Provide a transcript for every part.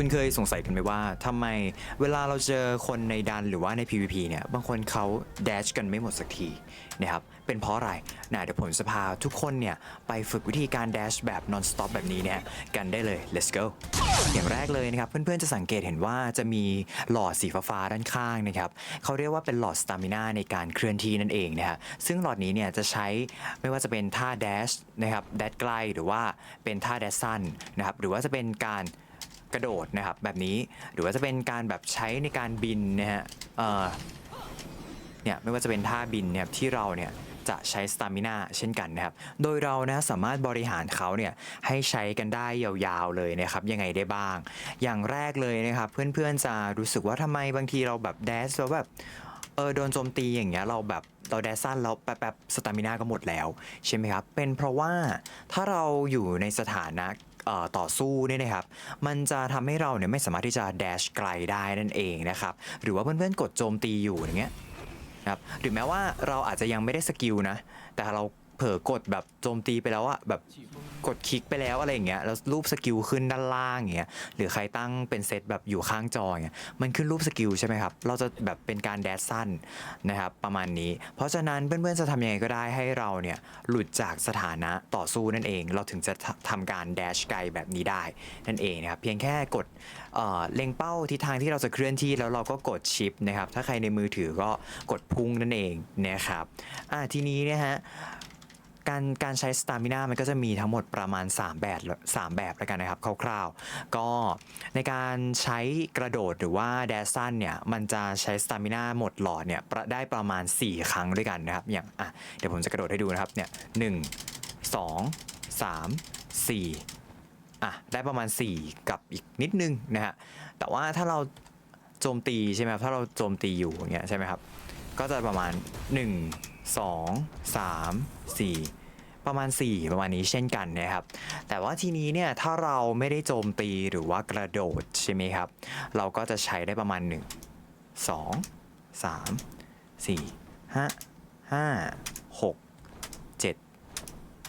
คุณเคยสงสัยกันไหมว่าทำไมเวลาเราเจอคนในดันหรือว่าใน PVP เนี่ย บางคนเขาแดชกันไม่หมดสักทีนะครับ เป็นเพราะอะไรนะเดี๋ยวผมจะพาทุกคนเนี่ย ไปฝึกวิธีการแดชแบบ non stop แบบนี้เนี่ยกันได้เลย let's go อย่างแรกเลยนะครับ เพื่อนๆจะสังเกตเห็นว่าจะมีหลอดสีฟ้าด้านข้างนะครับเขาเรียกว่าเป็นหลอดสตามินาในการเคลื่อนที่นั่นเองนะฮะซึ่งหลอดนี้เนี่ยจะใช้ไม่ว่าจะเป็นท่าแดชนะครับแดชไกลหรือว่าเป็นท่าแดชสั้นนะครับหรือว่าจะเป็นการ กระโดดนะครับแบบนี้หรือว่าจะเป็นการแบบใช้ในการบินนะฮะเอ่อเนี่ยไม่ว่าจะเป็นท่าบินเนี่ยที่เราเนี่ยจะใช้สตามินาเช่นกันนะครับ โดยเรานะสามารถบริหารเขาเนี่ยให้ใช้กันได้ยาวๆเลยนะครับ ยังไงได้บ้าง อย่างแรกเลยนะครับ เพื่อนๆจะรู้สึกว่าทำไมบางทีเราแบบแดสแล้วแบบเออโดนโจมตีอย่างเงี้ยเราแบบเราแดสสั้นแล้วแป๊บๆสตามินาก็หมดแล้ว ใช่ไหมครับ เป็นเพราะว่าถ้าเราอยู่ในสถานะ ต่อสู้เนี่ยนะครับ มันจะทำให้เราเนี่ยไม่สามารถที่จะแดชไกลได้นั่นเองนะครับ หรือว่าเพื่อนๆกดโจมตีอยู่อย่างเงี้ยนะครับหรือแม้ว่าเราอาจจะยังไม่ได้สกิลนะ แต่เรา เผลอกดแบบโจมตีไปแล้วอะแบบกดคลิกไปแล้วอะไรอย่างเงี้ยแล้วรูปสกิลขึ้นด้านล่างอย่างเงี้ยหรือใครตั้งเป็นเซตแบบอยู่ข้างจออย่างเงี้ยมันขึ้นรูปสกิลใช่ไหมครับเราจะแบบเป็นการแดชสั้นนะครับประมาณนี้ เพราะฉะนั้นเพื่อนๆจะทำยังไงก็ได้ให้เราเนี่ยหลุดจากสถานะต่อสู้นั่นเอง เราถึงจะททำการแดชไกลแบบนี้ได้นั่นเองนะครับเพียงแค่กดเเล็งเป้าทิศทางที่เราจะเคลื่อนที่แล้วเราก็กดชิปนะครับถ้าใครในมือถือก็กดพุ่งนั่นเองนะครับอ่าทีนี้นะฮะ การการใช้สตามิน่ามันก็จะมีทั้งหมดประมาณ 3 แบบ3แบบแล้วกันนะครับคร่าวๆ ก็ในการใช้กระโดดหรือว่าแดซันเนี่ยมันจะใช้สตามิน่าหมดหลอดเนี่ยได้ประมาณ 4 ครั้งด้วยกันนะครับอย่างอะเดี๋ยวผมจะกระโดดให้ดูนะครับเนี่ยหนึ่งสองสามสี่อะได้ประมาณ 4 กับอีกนิดนึงนะฮะแต่ว่าถ้าเราโจมตีใช่ไหมครับถ้าเราโจมตีอยู่อย่างเงี้ยใช่ไหมครับก็จะประมาณ 1 2 3 4 ประมาณ 4 ประมาณนี้เช่นกันนะครับ แต่ว่าทีนี้เนี่ยถ้าเราไม่ได้โจมตีหรือว่ากระโดดใช่ไหมครับ เราก็จะใช้ได้ประมาณ 1 2 3 4 5 5 6 7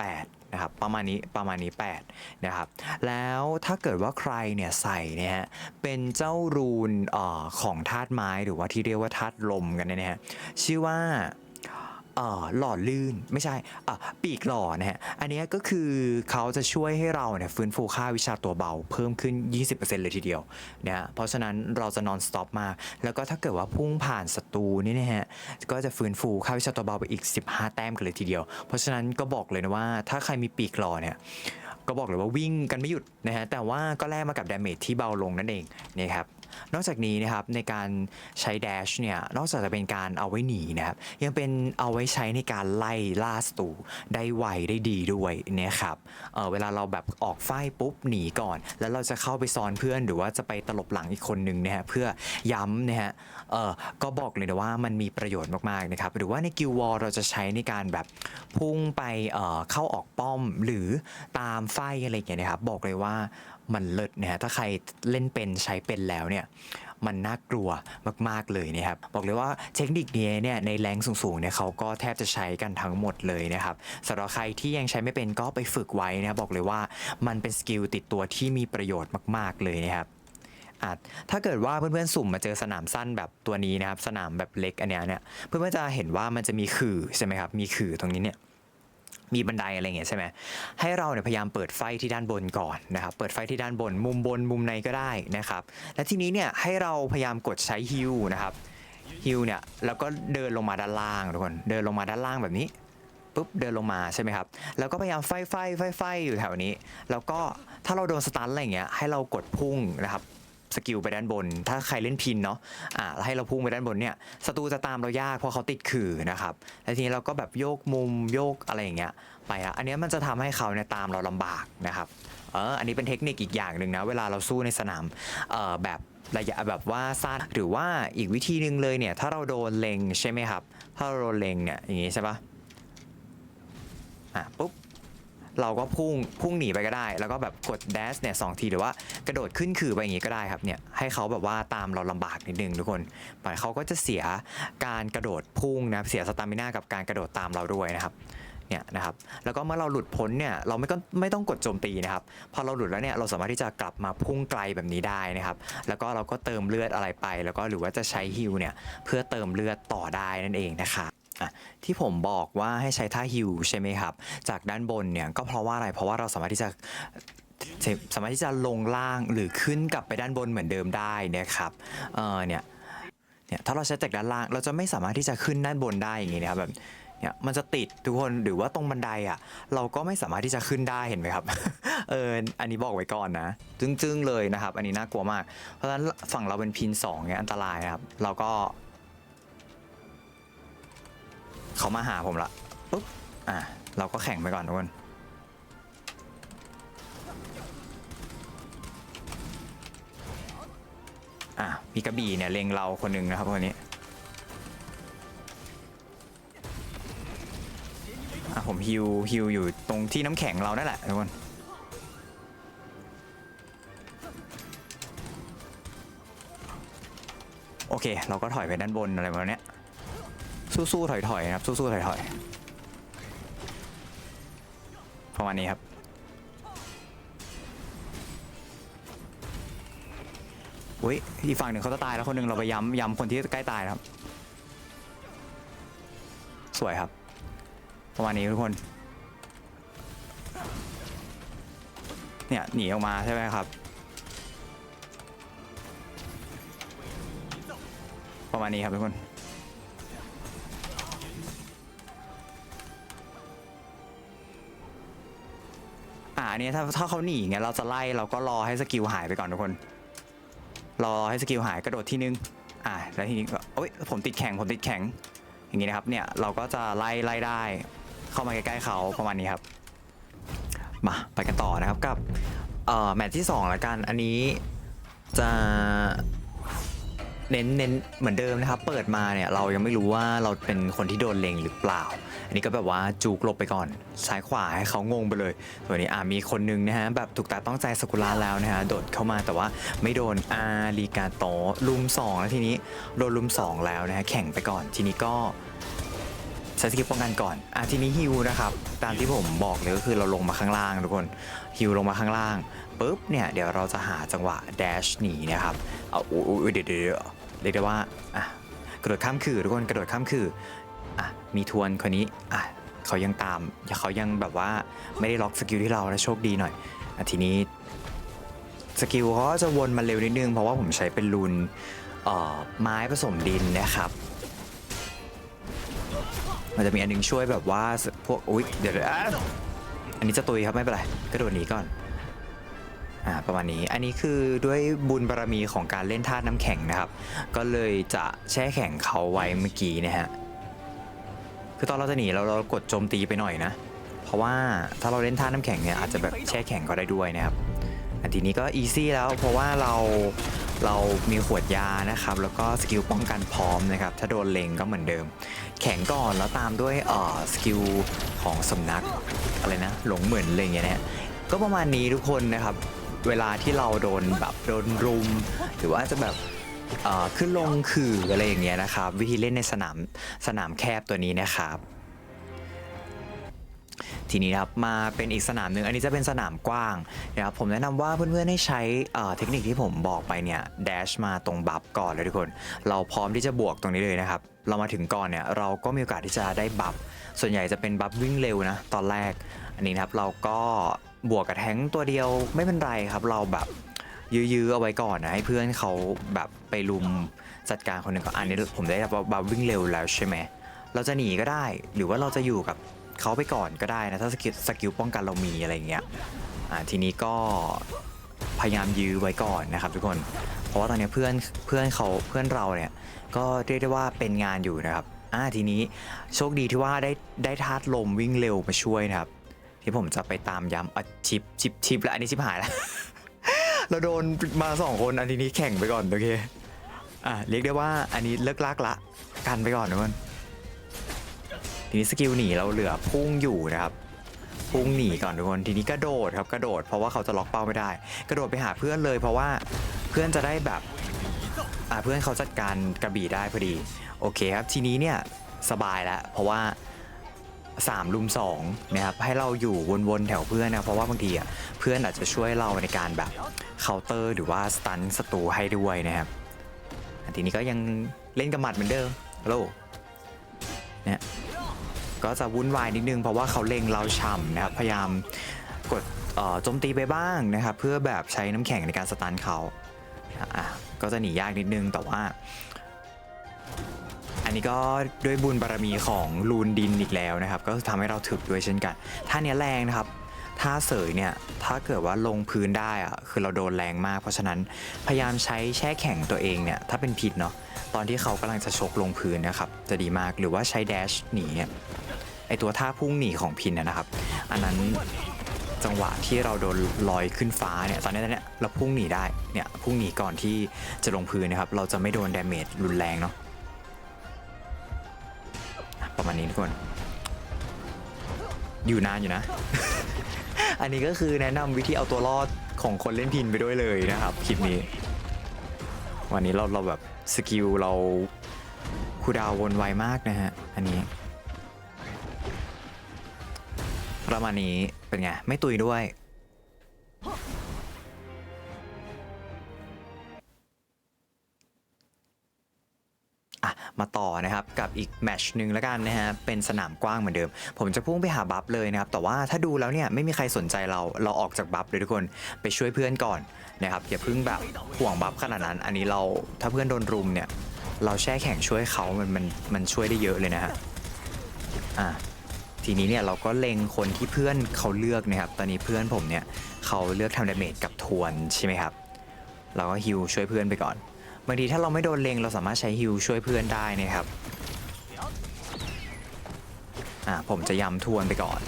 8นะครับประมาณนี้ประมาณนี้8นะครับแล้วถ้าเกิดว่าใครเนี่ยใส่เนี่ยเป็นเจ้ารูนออของธาตุไม้หรือว่าที่เรียกว่าธาตุลมกันเนยนะฮะชื่อว่า หล่อลื่นไม่ใช่ปีกหล่อนะฮะอันนี้ก็คือเขาจะช่วยให้เราเนี่ยฟื้นฟูค่าวิชาตัวเบาเพิ่มขึ้น 20%เลยทีเดียวนะฮะเพราะฉะนั้นเราจะนอนสต็อปมาก แล้วก็ถ้าเกิดว่าพุ่งผ่านศัตรูนี่นะฮะก็จะฟื้นฟูค่าวิชาตัวเบาไปอีก 15 แต้มกันเลยทีเดียว เพราะฉะนั้นก็บอกเลยนะว่าถ้าใครมีปีกหล่อเนี่ยก็บอกเลยว่าวิ่งกันไม่หยุดนะฮะแต่ว่าก็แลกมากับดาเมจที่เบาลงนั่นเองนะครับ นอกจากนี้นะครับในการใช้แดชเนี่ยนอกจากจะเป็นการเอาไว้หนีนะครับยังเป็นเอาไว้ใช้ในการไล่ล่าศัตรูได้ไวได้ดีด้วยนะครับเออเวลาเราแบบออกไฟปุ๊บหนีก่อน แล้วเราจะเข้าไปซ้อนเพื่อนหรือว่าจะไปตลบหลังอีกคนนึงนะฮะเพื่อย้ำนะฮะเออก็บอกเลยนะว่ามันมีประโยชน์มากๆนะครับหรือว่าในกิลวอลเราจะใช้ในการแบบพุ่งไปเเข้าออกป้อมหรือตามไฟอะไรอย่างเงี้ยนะครับบอกเลยว่า มันเลิศนะฮะถ้าใครเล่นเป็นใช้เป็นแล้วเนี่ยมันน่ากลัวมาก ๆ เลยนะครับ บอกเลยว่าเทคนิคนี้เนี่ยในแรงสูงๆเนี่ยเขาก็แทบจะใช้กันทั้งหมดเลยนะครับสำหรับใครที่ยังใช้ไม่เป็นก็ไปฝึกไว้นะบบอกเลยว่ามันเป็นสกิลติดตัวที่มีประโยชน์มาก ๆ เลยนะครับถ้าเกิดว่าเพื่อนๆสุ่มมาเจอสนามสั้นแบบตัวนี้นะครับ สนามแบบเล็กอันเนี้ยเนี่ยเพื่อนๆจะเห็นว่ามันจะมีขื่อใช่ไหมครับมีขื่อตรงนี้เนี่ย มีบันไดอะไรเงี้ยใช่ไหมให้เราเนี่ยพยายามเปิดไฟที่ด้านบนก่อนนะครับ เปิดไฟที่ด้านบน มุมบนมุมในก็ได้นะครับ และทีนี้เนี่ยให้เราพยายามกดใช้ฮิวนะครับฮิวเนี่ยแล้วก็เดินลงมาด้านล่างทุกคนเดินลงมาด้านล่างแบบนี้ปุ๊บเดินลงมาใช่ไหมครับ แล้วก็พยายามไฟไฟไฟไฟอยู่แถวนี้ แล้วก็ถ้าเราโดนสตันอะไรเงี้ยให้เรากดพุ่งนะครับ สกิลไปด้านบน ถ้าใครเล่นพินเนาะอ่าให้เราพุ่งไปด้านบนเนี่ยศัตรูจะตามเรายากเพราะเขาติดขื่อนะครับแล้วทีนี้เราก็แบบโยกมุมโยกอะไรอย่างเงี้ยไปอะอันเนี้ยมันจะทำให้เขาเนี่ยตามเราลำบากนะครับเอออันนี้เป็นเทคนิคอีกอย่างหนึ่งนะเวลาเราสู้ในสนามเอ่อแบบระยะแบบว่าสั้นหรือว่าอีกวิธีหนึ่งเลยเนี่ยถ้าเราโดนเล็งใช่ไหมครับ ถ้าเราโดนเล็งเนี่ยอย่างงี้ใช่ปะอะปุ๊บ เราก็พุ่งพุ่งหนีไปก็ได้ แล้วก็แบบกดแดชเนี่ยสองทีหรือว่ากระโดดขึ้นขื่อไปอย่างงี้ก็ได้ครับเนี่ยให้เขาแบบว่าตามเราลำบากนิดนึงทุกคนไปเขาก็จะเสียการกระโดดพุ่งนะเสียสตามินากับการกระโดดตามเราด้วยนะครับเนี่ยนะครับแล้วก็เมื่อเราหลุดพ้นเนี่ยเราไม่ก็ไม่ต้องกดโจมตีนะครับพอเราหลุดแล้วเนี่ยเราสามารถที่จะกลับมาพุ่งไกลแบบนี้ได้นะครับ แล้วก็เราก็เติมเลือดอะไรไป แล้วก็หรือว่าจะใช้ฮิลเนี่ยเพื่อเติมเลือดต่อได้นั่นเองนะครับ อะที่ผมบอกว่าให้ใช้ท่าฮิลใช่ไหมครับ จากด้านบนเนี่ยก็เพราะว่าอะไรเพราะว่าเราสามารถที่จะสามารถที่จะลงล่างหรือขึ้นกลับไปด้านบนเหมือนเดิมได้นะครับเออเนี่ยเนี่ยถ้าเราใช้จากด้านล่างเราจะไม่สามารถที่จะขึ้นด้านบนได้อย่างงี้นะครับแบบเนี่ยมันจะติดทุกคนหรือว่าตรงบันไดอะเราก็ไม่สามารถที่จะขึ้นได้เห็นไหมครับเอออันนี้บอกไว้ก่อนนะจึ้งๆเลยนะครับ อันนี้น่ากลัวมาก เพราะฉะนั้นฝั่งเราเป็นพินสองเนี่ยอันตรายนะครับเราก็ เขามาหาผมละปุ๊บอะเราก็แข่งไปก่อนทุกคนอะมีกระบี่เนี่ยเล็งเราคนหนึ่งนะครับคนนี้อะผมฮิวฮิวอยู่ตรงที่น้ำแข็งเรานั่นแหละทุกคนโอเค เราก็ถอยไปด้านบนอะไรประมาณเนี้ย สู้ๆถอยๆนะครับสู้ๆถอยๆประมาณนี้ครับอุ้ยอีกฝั่งหนึ่งเขาจะตายแล้วคนหนึ่งเราไปย้ำย้ำคนที่ใกล้ตายครับ สวยครับ ประมาณนี้ทุกคน เนี่ย หนีออกมาใช่ไหมครับ ประมาณนี้ครับทุกคน อ่าอันนี้ถ้าถ้าเขาหนีเงี้ยเราจะไล่เราก็รอให้สกิลหายไปก่อนทุกคน รอให้สกิลหายกระโดดที่นึง อ่าแล้วทีนี้ก็โอ๊ยผมติดแข็งผมติดแข็ง อย่างงี้นะครับเนี่ยเราก็จะไล่ไล่ได้ เข้ามาใกล้ๆเขาประมาณนี้ครับ มาไปกันต่อนะครับกับเอ่อแมตช์ที่2แล้วกันอันนี้จะ เน้นเน้นเหมือนเดิมนะครับ เปิดมาเนี่ยเรายังไม่รู้ว่าเราเป็นคนที่โดนเลงหรือเปล่า อันนี้ก็แบบว่าจูกลบไปก่อนซ้ายขวาให้เขางงไปเลยส่วนนี้อ่ามีคนนึงนะฮะแบบถูกตาต้องใจสกุลาแล้วนะฮะโดดเข้ามาแต่ว่าไม่โดนอารีกาโตลุมสองแล้วทีนี้โดนลุมสองแล้วนะฮะแข่งไปก่อนทีนี้ก็ ช้สกิลป้องกันก่อนอะทีนี้ฮิวนะครับ ตามที่ผมบอกเลยก็คือเราลงมาข้างล่างทุกคนฮิวลงมาข้างล่างปุ๊บเนี่ยเดี๋ยวเราจะหาจังหวะแดชหนีนะครับเอาอุ้ยเดี๋ยวเดี๋ยวเรียกได้ว่าอะกระโดดข้ามคือทุกคนกระโดดข้ามคืออะมีทวนคนนี้อะเขายังตามเขายังแบบว่าไม่ได้ล็อกสกิลที่เราแล้วโชคดีหน่อยอะทีนี้สกิลเขาก็จะวนมาเร็วนิดนึงเพราะว่าผมใช้เป็นรูนเอ่อไม้ผสมดินนะครับ มันจะมีอันนึงช่วยแบบว่าพวกอุ๊ยเดี๋ยวอันนี้จะตุยครับไม่เป็นไรกระโดดหนีก่อนอ่าประมาณนี้อันนี้คือด้วยบุญบารมีของการเล่นธาน้ำแข็งนะครับ ก็เลยจะแช่แข็งเขาไว้เมื่อกี้นะฮะคือตอนเราจะหนีเราเรากดโจมตีไปหน่อยนะ เพราะว่าถ้าเราเล่นธาน้ำแข็งเนี่ยอาจจะแบบแช่แข็งก็ได้ด้วยนะครับอันทีนี้ก็อีซี่แล้วเพราะว่าเรา เรามีขวดยานะครับ แล้วก็สกิลป้องกันพร้อมนะครับ ถ้าโดนเลงก็เหมือนเดิม แข็งก่อนแล้วตามด้วยเอ่อสกิลของสำนักอะไรนะ หลงเหมือนอะไรอย่างเงี้ยนะก็ประมาณนี้ทุกคนนะครับ เวลาที่เราโดนแบบโดนรุม หรือว่าจะแบบเอ่อขึ้นลงขื่ออะไรอย่างเงี้ยนะครับ วิธีเล่นในสนามสนามแคบตัวนี้นะครับ ทีนี้ครับมาเป็นอีกสนามหนึ่งอันนี้จะเป็นสนามกว้างนะครับผมแนะนำว่าเพื่อนๆให้ใช้เทคนิคที่ผมบอกไปเนี่ยแดชมาตรงบัฟก่อนเลยทุกคน เราพร้อมที่จะบวกตรงนี้เลยนะครับเรามาถึงก่อนเนี่ยเราก็มีโอกาสที่จะได้บัฟส่วนใหญ่จะเป็นบัฟวิ่งเร็วนะตอนแรก อันนี้นะครับเราก็บวกกับแท้งตัวเดียวไม่เป็นไรครับ เราแบบยื้อๆเอาไว้ก่อนนะให้เพื่อนเขาแบบไปลุมจัดการคนหนึ่งก่อนอันนี้ผมได้บัฟวิ่งเร็วแล้วใช่ไหมเราจะหนีก็ได้ หรือว่าเราจะอยู่กับ เขาไปก่อนก็ได้นะ ถ้าสกิลสกิลป้องกันเรามีอะไรอย่างเงี้ยอ่าทีนี้ก็พยายามยื้อไว้ก่อนนะครับ ทุกคน เพราะว่าตอนนี้เพื่อนเพื่อนเขาเพื่อนเราเนี่ยก็เรียกได้ว่าเป็นงานอยู่นะครับอ่าทีนี้โชคดีที่ว่าได้ได้ธาตุลมวิ่งเร็วมาช่วยนะครับ ที่ผมจะไปตามย้ำอะชิปชิปชิปแล้วอันนี้ชิปหายแล้ว เราโดนมาสองคนอันทีนี้แข่งไปก่อนโอเคอะเรียกได้ว่าอันนี้เลิกลากละกันไปก่อนทุกคน ทีนี้สกิลหนีเราเหลือพุ่งอยู่นะครับ พุ่งหนีก่อนทุกคนทีนี้กระโดดครับกระโดดเพราะว่าเขาจะล็อกเป้าไม่ได้ กระโดดไปหาเพื่อนเลยเพราะว่าเพื่อนจะได้แบบอ่าเพื่อนเขาจัดการกระบี่ได้พอดีโอเคครับทีนี้เนี่ยสบายแล้วเพราะว่า3ลุม2นะครับให้เราอยู่วนๆแถวเพื่อนนะเพราะว่าบางทีอะเพื่อนอาจจะช่วยเราในการแบบเคาน์เตอร์ หรือว่าสตันศัตรูให้ด้วยนะครับทีนี้ก็ยังเล่นกับหมัดเหมือนเดิมโลเนี่ย ก็จะวุ่นวายนิดนึงเพราะว่าเขาเล็งเราฉ่ำนะครับพยายามกดโจมตีไปบ้างนะครับเพื่อแบบใช้น้ำแข็งในการสตันเขาอะก็จะหนียากนิดนึงแต่ว่า อันนี้ก็ด้วยบุญบารมีของลูนดินอีกแล้วนะครับ ก็ทำให้เราถึกด้วยเช่นกันท่าเนี้ยแรงนะครับท่าเสยเนี่ยถ้าเกิดว่าลงพื้นได้อะคือเราโดนแรงมาก เพราะฉะนั้นพยายามใช้แช่แข็งตัวเองเนี่ยถ้าเป็นผิดเนาะตอนที่เขากำลังจะชกลงพื้นนะครับ จะดีมากหรือว่าใช้แดชหนีเนี่ย ไอตัวท่าพุ่งหนีของพินนะครับ อันนั้นจังหวะที่เราโดนลอยขึ้นฟ้าเนี่ยตอนนี้เนี่ยเราพุ่งหนีได้เนี่ยพุ่งหนีก่อนที่จะลงพื้นนะครับ เราจะไม่โดนดาเมจรุนแรงเนาะประมาณนี้ทุกคน อยู่นานอยู่นะ อันนี้ก็คือแนะนำวิธีเอาตัวรอดของคนเล่นพินไปด้วยเลยนะครับคลิปนี้ วันนี้เราเราแบบสกิลเราคูดาวน์วนไวมากนะฮะอันนี้ ประมาณนี้เป็นไง ไม่ตุยด้วยอะมาต่อนะครับกับอีกแมชหนึ่งแล้วกันนะฮะเป็นสนามกว้างเหมือนเดิม ผมจะพุ่งไปหาบัฟเลยนะครับ แต่ว่าถ้าดูแล้วเนี่ยไม่มีใครสนใจเราเราออกจากบัฟเลยทุกคนไปช่วยเพื่อนก่อนนะครับอย่าเพิ่งแบบห่วงบัฟขนาดนั้น อันนี้เราถ้าเพื่อนโดนรุมเนี่ย เราแช่แข็งช่วยเขามันมันมันช่วยได้เยอะเลยนะฮะอะ ทีนี้เนี่ยเราก็เล็งคนที่เพื่อนเขาเลือกนะครับ ตอนนี้เพื่อนผมเนี่ยเขาเลือกทำดาเมจกับทวนใช่ไหมครับ เราก็ฮิวช่วยเพื่อนไปก่อน บางทีถ้าเราไม่โดนเลงเราสามารถใช้ฮิวช่วยเพื่อนได้นะครับ อ่าผมจะย้ำทวนไปก่อน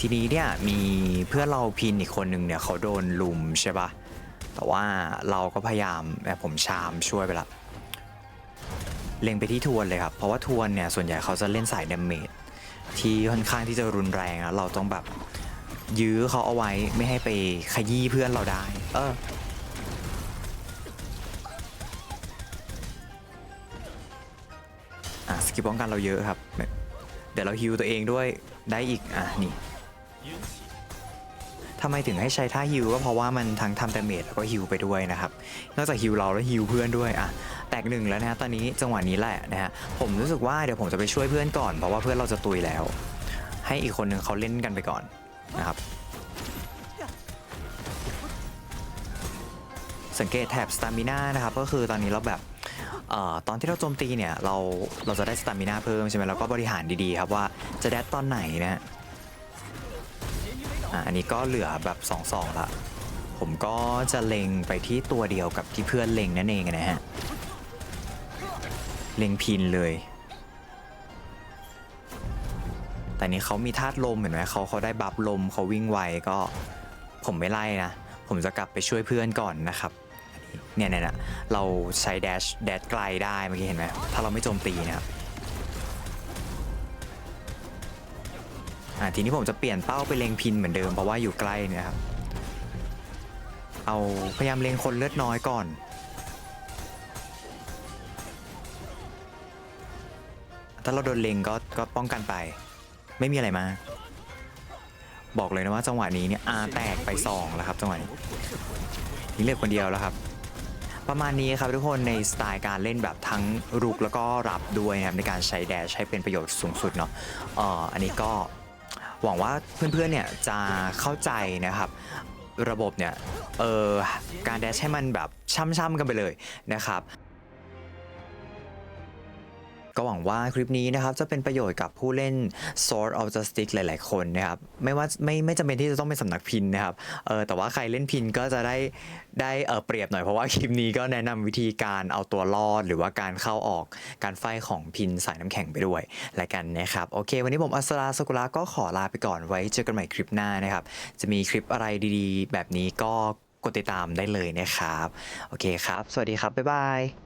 ทีนี้เนี่ยมีเพื่อนเราพินอีกคนหนึ่งเนี่ยเขาโดนลุมใช่ปะแต่ว่าเราก็พยายามแบบผมชามช่วยไปละ เล็งไปที่ทวนเลยครับ เพราะว่าทวนเนี่ยส่วนใหญ่เขาจะเล่นสายดาเมจ ที่ค่อนข้างที่จะรุนแรงอะเราต้องแบบยื้อเขาเอาไว้ไม่ให้ไปขยี้เพื่อนเราได้ เอออะสกิลป้องกันเราเยอะครับ เดี๋ยวเราฮิวตัวเองด้วยได้อีก อะ นี่ทำไมถึงให้ใช้ท่าฮิวก็เพราะว่ามันทั้งทำดาเมจแล้วก็ฮิวไปด้วยนะครับ นอกจากฮิวเราแล้วฮิวเพื่อนด้วย อะ แตกหนึ่งแล้วนะฮะตอนนี้จังหวะนี้แหละนะฮะผมรู้สึกว่าเดี๋ยวผมจะไปช่วยเพื่อนก่อนเพราะว่าเพื่อนเราจะตุยแล้ว ให้อีกคนหนึ่งเขาเล่นกันไปก่อนนะครับสังเกตแถบสตามิน่านะครับก็คือตอนนี้เราแบบอตอนที่เราโจมตีเนี่ยเราเราจะได้สตามิน่าเพิ่มใช่ไหมแล้วก็บริหารดีๆครับว่าจะแดดตอนไหนนะฮะอันนี้ก็เหลือแบบ2อสองละผมก็จะเล็งไปที่ตัวเดียวกับที่เพื่อนเล็งนั่นเองนะฮะ เล็งพินเลย แต่นี้เขามีธาตุลมเห็นไหมเขาเขาได้บัฟลมเขาวิ่งไวก็ผมไม่ไล่นะ ผมจะกลับไปช่วยเพื่อนก่อนนะครับเนี่ยเนี่ยเนี่ยเราใช้แดชแดชไกลได้เมื่อกี้เห็นไหมถ้าเราไม่โจมตีนะครับอ่าทีนี้ผมจะเปลี่ยนเป้าไปเล็งพินเหมือนเดิมเพราะว่าอยู่ใกล้เนะครับ เอาพยายามเล็งคนเลือดน้อยก่อน ถ้าเราโดนเล็งก็ก็ป้องกันไป ไม่มีอะไรมา บอกเลยนะว่าจังหวะนี้เนี่ยอาแตกไปสองแล้วครับจังหวะนี้นี่เหลือคนเดียวแล้วครับ ประมาณนี้ครับทุกคนในสไตล์การเล่นแบบทั้งรุกแล้วก็รับด้วยนะครับในการใช้แดชให้เป็นประโยชน์สูงสุดเนาะอ่ออันนี้ก็หวังว่าเพื่อนๆเนี่ยจะเข้าใจนะครับระบบเนี่ยเออการแดชให้มันแบบช่ำๆกันไปเลยนะครับ ก็หวังว่าคลิปนี้นะครับจะเป็นประโยชน์กับผู้เล่น Sword of Justice หลาย ๆ คนนะครับไม่ว่าไม่ไม่จำเป็นที่จะต้องเป็นสำนักพินนะครับเออแต่ว่าใครเล่นพินก็จะได้ได้เออเปรียบหน่อยเพราะว่าคลิปนี้ก็แนะนำวิธีการเอาตัวรอด หรือว่าการเข้าออกการไฟของพินสายน้ำแข็งไปด้วยและกันนะครับโอเค วันนี้ผมอัสราสกุลาก็ขอลาไปก่อนไว้เจอกันใหม่คลิปหน้านะครับจะมีคลิปอะไรดีๆ แบบนี้ก็กดติดตามได้เลยนะครับ โอเคครับ สวัสดีครับ บ๊ายบาย